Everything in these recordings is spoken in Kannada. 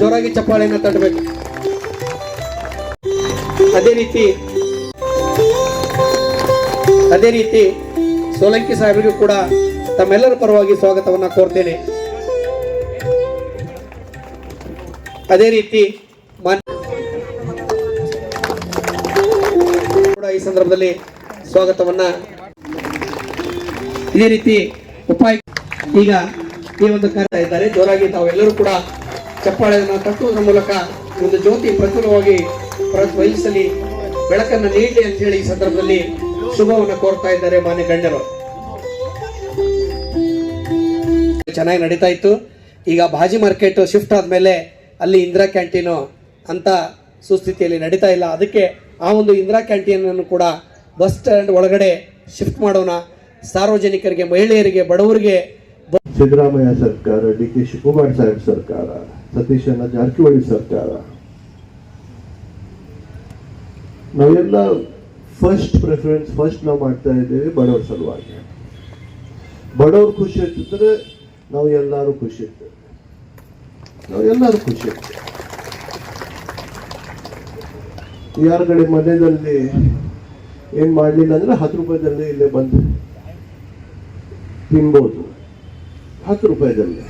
ಜೋರಾಗಿ ಚಪ್ಪಾಳೆಯನ್ನ ತಟ್ಟಬೇಕು ಅದೇ ರೀತಿ ಅದೇ ರೀತಿ ಸೋಲಂಕಿ ಸಾಹೇಬರಿಗೂ ಕೂಡ ತಮ್ಮೆಲ್ಲರ ಪರವಾಗಿ ಸ್ವಾಗತವನ್ನ ಕೋರ್ತೇನೆ. ಅದೇ ರೀತಿ ಕೂಡ ಈ ಸಂದರ್ಭದಲ್ಲಿ ಸ್ವಾಗತವನ್ನ ಇದೇ ರೀತಿ ಉಪಾಯ ಈಗ ಈ ಒಂದು ಕಾರ್ಯ ಇದ್ದಾರೆ. ಜೋರಾಗಿ ತಾವೆಲ್ಲರೂ ಕೂಡ ಚಪ್ಪಾಳೆಯನ್ನು ತಟ್ಟುವುದರ ಮೂಲಕ ಒಂದು ಜ್ಯೋತಿ ಪ್ರಚುರವಾಗಿ ಪ್ರಜ್ವಲಿಸಲಿ ಬೆಳಕನ್ನು ನೀಡಲಿ ಅಂತ ಹೇಳಿ ಈ ಸಂದರ್ಭದಲ್ಲಿ ಶುಭವನ್ನು ಕೋರ್ತಾ ಇದ್ದಾರೆ ಮಾನ್ಯ ಗಣ್ಯರು. ಚೆನ್ನಾಗಿ ನಡೀತಾ ಇತ್ತು. ಈಗ ಭಾಜಿ ಮಾರ್ಕೆಟ್ ಶಿಫ್ಟ್ ಆದ್ಮೇಲೆ ಅಲ್ಲಿ ಇಂದಿರಾ ಕ್ಯಾಂಟೀನು ಅಂತ ಸುಸ್ಥಿತಿಯಲ್ಲಿ ನಡೀತಾ ಇಲ್ಲ. ಅದಕ್ಕೆ ಆ ಒಂದು ಇಂದಿರಾ ಕ್ಯಾಂಟೀನ್ ಅನ್ನು ಕೂಡ ಬಸ್ ಸ್ಟ್ಯಾಂಡ್ ಒಳಗಡೆ ಶಿಫ್ಟ್ ಮಾಡೋಣ. ಸಾರ್ವಜನಿಕರಿಗೆ, ಮಹಿಳೆಯರಿಗೆ, ಬಡವರಿಗೆ ಸಿದ್ದರಾಮಯ್ಯ ಸರ್ಕಾರ, ಡಿ ಕೆ ಶಿವಕುಮಾರ್ ಸಾಹೇಬ್ ಸರ್ಕಾರ, ಸತೀಶಣ್ಣ ಜಾರಕಿಹೊಳಿ ಸರ್ಕಾರ. ನಾವೆಲ್ಲ ಫಸ್ಟ್ ಪ್ರಿಫರೆನ್ಸ್ ಫಸ್ಟ್ ನಾವು ಮಾಡ್ತಾ ಇದ್ದೇವೆ ಬಡವರ ಸಲುವಾಗಿ. ಬಡವ್ರು ಖುಷಿ ಇರ್ತಿದ್ರೆ ನಾವು ಎಲ್ಲರೂ ಖುಷಿ ಇರ್ತೇವೆ ನಾವು ಎಲ್ಲರೂ ಖುಷಿ ಇರ್ತೇವೆ ಯಾರ ಕಡೆ ಮನೆಯಲ್ಲಿ ಏನು ಮಾಡಲಿಲ್ಲ ಅಂದ್ರೆ ಹತ್ತು ರೂಪಾಯಿದಲ್ಲಿ ಇಲ್ಲೇ ಬಂದು ತಿನ್ಬೋದು. ಹತ್ತು ರೂಪಾಯಿದಲ್ಲಿ.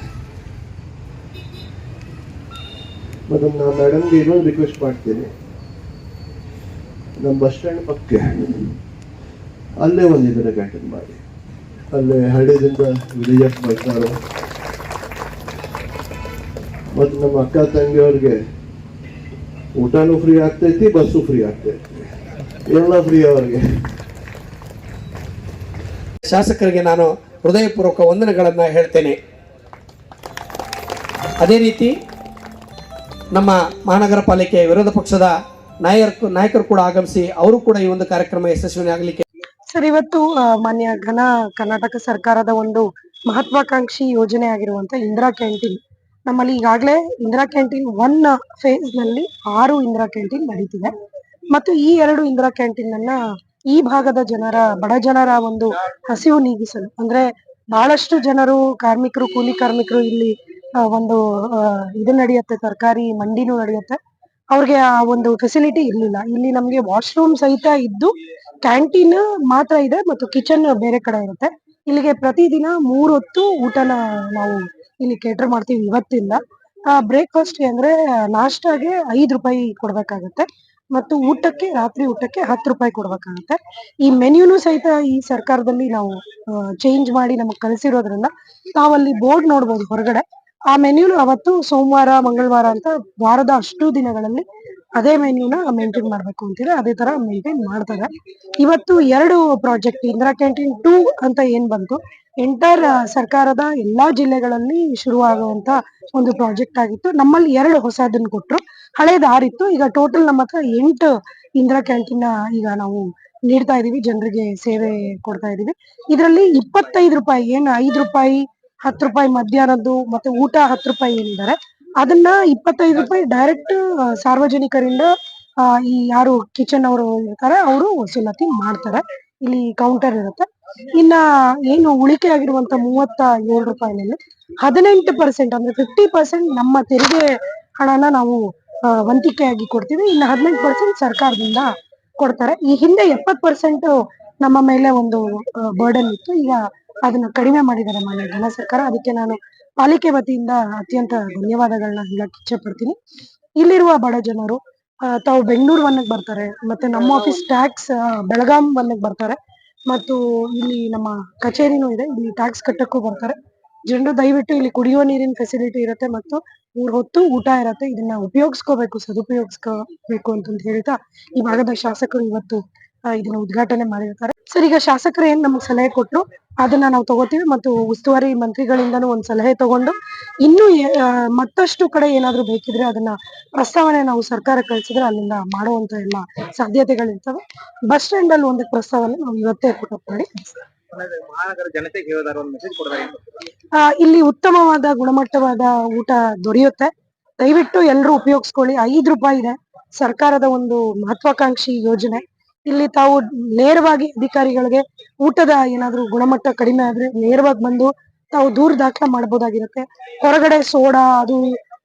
ಮತ್ತು ನಾ ಮೇಡಮ್ಗೆ ಇನ್ನೊಂದು ರಿಕ್ವೆಸ್ಟ್ ಮಾಡ್ತೀನಿ. ನಮ್ಮ ಬಸ್ ಸ್ಟ್ಯಾಂಡ್ ಪಕ್ಕೆ. ಅಲ್ಲೇ ಒಂದು ಇದನ್ನ ಕ್ಯಾಂಟೀನ್ ಮಾಡಿ. ಅಲ್ಲೇ ಹಳ್ಳಿದಿಂದ ವಿಲೇಜಸ್ ಬರ್ತಾರೆ ಮತ್ತು ನಮ್ಮ ಅಕ್ಕ ತಂಗಿಯವ್ರಿಗೆ ಊಟನೂ ಫ್ರೀ ಆಗ್ತೈತಿ, ಬಸ್ಸು ಫ್ರೀ ಆಗ್ತೈತಿ. ಎಲ್ಲ ಫ್ರೀ ಅವ್ರಿಗೆ. ಶಾಸಕರಿಗೆ ನಾನು ಹೃದಯಪೂರ್ವಕ ವಂದನೆಗಳನ್ನು ಹೇಳ್ತೇನೆ. ಅದೇ ರೀತಿ ನಮ್ಮ ಮಹಾನಗರ ಪಾಲಿಕೆ ವಿರೋಧ ಪಕ್ಷದ ನಾಯಕರು ನಾಯಕರು ಕೂಡ ಆಗಮಿಸಿ ಅವರು ಕೂಡ ಈ ಒಂದು ಕಾರ್ಯಕ್ರಮ ಯಶಸ್ವಿಯಾಗಲಿಕ್ಕೆ ಸರ್, ಇವತ್ತು ಮಾನ್ಯ ಘನ ಕರ್ನಾಟಕ ಸರ್ಕಾರದ ಒಂದು ಮಹತ್ವಾಕಾಂಕ್ಷಿ ಯೋಜನೆ ಆಗಿರುವಂತ ಇಂದಿರಾ ಕ್ಯಾಂಟೀನ್. ನಮ್ಮಲ್ಲಿ ಈಗಾಗಲೇ ಇಂದಿರಾ ಕ್ಯಾಂಟೀನ್ ಒನ್ ಫೇಸ್ನಲ್ಲಿ ಆರು ಇಂದಿರಾ ಕ್ಯಾಂಟೀನ್ ನಡೀತಿದೆ. ಮತ್ತು ಈ ಎರಡು ಇಂದಿರಾ ಕ್ಯಾಂಟೀನ್ ಅನ್ನ ಈ ಭಾಗದ ಜನರ, ಬಡ ಜನರ ಒಂದು ಹಸಿವು ನೀಗಿಸಲು, ಅಂದ್ರೆ ಬಹಳಷ್ಟು ಜನರು, ಕಾರ್ಮಿಕರು, ಕೂಲಿ ಕಾರ್ಮಿಕರು ಇಲ್ಲಿ ಒಂದು ಇದು ನಡೆಯುತ್ತೆ, ತರಕಾರಿ ಮಂಡಿನೂ ನಡೆಯುತ್ತೆ. ಅವ್ರಿಗೆ ಆ ಒಂದು ಫೆಸಿಲಿಟಿ ಇರ್ಲಿಲ್ಲ. ಇಲ್ಲಿ ನಮ್ಗೆ ವಾಶ್ರೂಮ್ ಸಹಿತ ಇದ್ದು ಕ್ಯಾಂಟೀನ್ ಮಾತ್ರ ಇದೆ ಮತ್ತು ಕಿಚನ್ ಬೇರೆ ಕಡೆ ಇರುತ್ತೆ. ಇಲ್ಲಿಗೆ ಪ್ರತಿದಿನ ಮೂರ್ ಹೊತ್ತು ಊಟನ ನಾವು ಇಲ್ಲಿ ಕೇಟರ್ ಮಾಡ್ತೀವಿ ಇವತ್ತಿಂದ. ಬ್ರೇಕ್ಫಾಸ್ಟ್ ಅಂದ್ರೆ ನಾಷ್ಟಾಗೆ ಐದ್ ರೂಪಾಯಿ ಕೊಡ್ಬೇಕಾಗತ್ತೆ ಮತ್ತು ಊಟಕ್ಕೆ, ರಾತ್ರಿ ಊಟಕ್ಕೆ ಹತ್ತು ರೂಪಾಯಿ ಕೊಡ್ಬೇಕಾಗತ್ತೆ. ಈ ಮೆನ್ಯೂನು ಸಹಿತ ಈ ಸರ್ಕಾರದಲ್ಲಿ ನಾವು ಚೇಂಜ್ ಮಾಡಿ ನಮಗೆ ಕಲಿಸಿರೋದ್ರಿಂದ ತಾವಲ್ಲಿ ಬೋರ್ಡ್ ನೋಡ್ಬೋದು ಹೊರಗಡೆ. ಆ ಮೆನ್ಯೂನು ಅವತ್ತು ಸೋಮವಾರ, ಮಂಗಳವಾರ ಅಂತ ವಾರದ ಅಷ್ಟು ದಿನಗಳಲ್ಲಿ ಅದೇ ಮೆನ್ಯೂನ ಮೇಂಟೈನ್ ಮಾಡ್ಬೇಕು ಅಂತಿದೆ. ಅದೇ ತರ ಮೇಂಟೈನ್ ಮಾಡ್ತಾರೆ. ಇವತ್ತು ಎರಡು ಪ್ರಾಜೆಕ್ಟ್, ಇಂದಿರಾ ಕ್ಯಾಂಟೀನ್ ಟೂ ಅಂತ ಏನ್ ಬಂತು, ಎಂಟರ್ ಸರ್ಕಾರದ ಎಲ್ಲಾ ಜಿಲ್ಲೆಗಳಲ್ಲಿ ಶುರುವಾಗುವಂತ ಒಂದು ಪ್ರಾಜೆಕ್ಟ್ ಆಗಿತ್ತು. ನಮ್ಮಲ್ಲಿ ಎರಡು ಹೊಸದನ್ನ ಕೊಟ್ಟರು ಹಳೇದು ಆರಿತ್ತು ಈಗ ಟೋಟಲ್ ನಮ್ಮ ಹತ್ರ ಎಂಟು ಇಂದಿರಾ ಕ್ಯಾಂಟೀನ್ ಈಗ ನಾವು ನೀಡ್ತಾ ಇದೀವಿ. ಜನರಿಗೆ ಸೇವೆ ಕೊಡ್ತಾ ಇದೀವಿ. ಇದರಲ್ಲಿ ಇಪ್ಪತ್ತೈದು ರೂಪಾಯಿ, ಏನು ಐದು ರೂಪಾಯಿ ಹತ್ತು ರೂಪಾಯಿ ಮಧ್ಯಾಹ್ನದ್ದು ಮತ್ತೆ ಊಟ ಹತ್ತು ರೂಪಾಯಿ ಏನಿದ್ದಾರೆ ಅದನ್ನ ಇಪ್ಪತ್ತೈದು ರೂಪಾಯಿ ಡೈರೆಕ್ಟ್ ಸಾರ್ವಜನಿಕರಿಂದ ಈ ಯಾರು ಕಿಚನ್ ಅವರು ಇರ್ತಾರೆ, ಅವರು ವಸೂಲಾತಿ ಮಾಡ್ತಾರೆ. ಇಲ್ಲಿ ಕೌಂಟರ್ ಇರುತ್ತೆ. ಇನ್ನ ಏನು ಉಳಿಕೆ ಆಗಿರುವಂತ ಮೂವತ್ತ ಏಳು ರೂಪಾಯಿನಲ್ಲಿ ಹದಿನೆಂಟು ಪರ್ಸೆಂಟ್ ಅಂದ್ರೆ ಫಿಫ್ಟಿ ಪರ್ಸೆಂಟ್ ನಮ್ಮ ತೆರಿಗೆ ಹಣನ ನಾವು ವಂತಿಕೆಯಾಗಿ ಕೊಡ್ತೀವಿ. ಇನ್ನು ಹದಿನೆಂಟು ಪರ್ಸೆಂಟ್ ಸರ್ಕಾರದಿಂದ ಕೊಡ್ತಾರೆ. ಈ ಹಿಂದೆ ಎಪ್ಪತ್ ಪರ್ಸೆಂಟ್ ನಮ್ಮ ಮೇಲೆ ಒಂದು ಬರ್ಡನ್ ಇತ್ತು. ಈಗ ಅದನ್ನ ಕಡಿಮೆ ಮಾಡಿದ್ದಾರೆ ಮಾನ್ಯ ಘನ ಸರ್ಕಾರ. ಅದಕ್ಕೆ ನಾನು ಪಾಲಿಕೆ ವತಿಯಿಂದ ಅತ್ಯಂತ ಧನ್ಯವಾದಗಳನ್ನ ಹೇಳಕ್ ಇಚ್ಛೆ ಪಡ್ತೀನಿ. ಇಲ್ಲಿರುವ ಬಡ ಜನರು ತಾವು ಬೆಂಗಳೂರು ವನ್ನಕ್ ಬರ್ತಾರೆ ಮತ್ತೆ ನಮ್ಮ ಆಫೀಸ್ ಟ್ಯಾಕ್ಸ್ ಬೆಳಗಾಂ ವನ್ನಗ್ ಬರ್ತಾರೆ ಮತ್ತು ಇಲ್ಲಿ ನಮ್ಮ ಕಚೇರಿನೂ ಇದೆ ಇಲ್ಲಿ ಟ್ಯಾಕ್ಸ್ ಕಟ್ಟಕ್ಕೂ ಬರ್ತಾರೆ. ಜನರು ದಯವಿಟ್ಟು ಇಲ್ಲಿ ಕುಡಿಯೋ ನೀರಿನ ಫೆಸಿಲಿಟಿ ಇರುತ್ತೆ ಮತ್ತು ಮೂರ್ ಹೊತ್ತು ಊಟ ಇರತ್ತೆ. ಇದನ್ನ ಉಪಯೋಗಿಸ್ಕೋಬೇಕು ಸದುಪಯೋಗಿಸ್ಕೋಬೇಕು ಅಂತಂತ ಹೇಳ್ತಾ ಈ ಭಾಗದ ಶಾಸಕರು ಇವತ್ತು ಇದನ್ನ ಉದ್ಘಾಟನೆ ಮಾಡಿರ್ತಾರೆ. ಸರ್ ಈಗ ಶಾಸಕರು ಏನ್ ನಮ್ಗೆ ಸಲಹೆ ಕೊಟ್ರು? ಅದನ್ನ ನಾವು ತಗೋತೀವಿ ಮತ್ತು ಉಸ್ತುವಾರಿ ಮಂತ್ರಿಗಳಿಂದನೂ ಒಂದ್ ಸಲಹೆ ತಗೊಂಡು ಇನ್ನೂ ಮತ್ತಷ್ಟು ಕಡೆ ಏನಾದ್ರೂ ಬೇಕಿದ್ರೆ ಅದನ್ನ ಪ್ರಸ್ತಾವನೆ ನಾವು ಸರ್ಕಾರ ಕಳಿಸಿದ್ರೆ ಅಲ್ಲಿಂದ ಮಾಡುವಂತ ಎಲ್ಲ ಸಾಧ್ಯತೆಗಳಿರ್ತವೆ. ಬಸ್ ಸ್ಟ್ಯಾಂಡ್ ಅಲ್ಲಿ ಒಂದು ಪ್ರಸ್ತಾವನೆ ನಾವು ಇವತ್ತೇ ಪುಟಪ್ ಮಾಡಿ ಮಹಾನಗರ ಜನತೆಗೆ ಹೇಳಿದಾರ ಒಂದು ಮೆಸೇಜ್ ಕೊಡ್ತಾರೆ ಇಲ್ಲಿ ಉತ್ತಮವಾದ ಗುಣಮಟ್ಟವಾದ ಊಟ ದೊರೆಯುತ್ತೆ. ದಯವಿಟ್ಟು ಎಲ್ಲರೂ ಉಪಯೋಗಿಸ್ಕೊಳ್ಳಿ. ಐದು ರೂಪಾಯಿ ಇದೆ ಸರ್ಕಾರದ ಒಂದು ಮಹತ್ವಾಕಾಂಕ್ಷಿ ಯೋಜನೆ. ಇಲ್ಲಿ ತಾವು ನೇರವಾಗಿ ಅಧಿಕಾರಿಗಳಿಗೆ ಊಟದ ಏನಾದ್ರು ಗುಣಮಟ್ಟ ಕಡಿಮೆ ಆದ್ರೆ ನೇರವಾಗಿ ಬಂದು ತಾವು ದೂರ್ ದಾಖಲೆ ಮಾಡಬಹುದಾಗಿರುತ್ತೆ. ಹೊರಗಡೆ ಸೋಡಾ ಅದು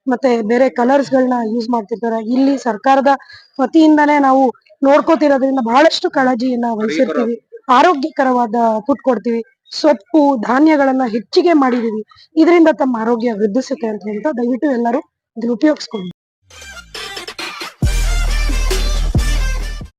ಮತ್ತೆ ಬೇರೆ ಕಲರ್ಸ್ ಗಳನ್ನ ಯೂಸ್ ಮಾಡ್ತಿರ್ತಾರೆ. ಇಲ್ಲಿ ಸರ್ಕಾರದ ವತಿಯಿಂದಾನೇ ನಾವು ನೋಡ್ಕೋತಿರೋದ್ರಿಂದ ಬಹಳಷ್ಟು ಕಾಳಜಿಯನ್ನ ವಹಿಸಿರ್ತೀವಿ. ಆರೋಗ್ಯಕರವಾದ ಫುಡ್ ಕೊಡ್ತೀವಿ. ಸೊಪ್ಪು, ಧಾನ್ಯಗಳನ್ನ ಹೆಚ್ಚಿಗೆ ಮಾಡಿದೀವಿ. ಇದರಿಂದ ತಮ್ಮ ಆರೋಗ್ಯ ವೃದ್ಧಿಸುತ್ತೆ ಅಂತ ಹೇಳ್ತಾ ದಯವಿಟ್ಟು ಎಲ್ಲರೂ ಇದನ್ನ ಉಪಯೋಗಿಸ್ಕೊಂಡು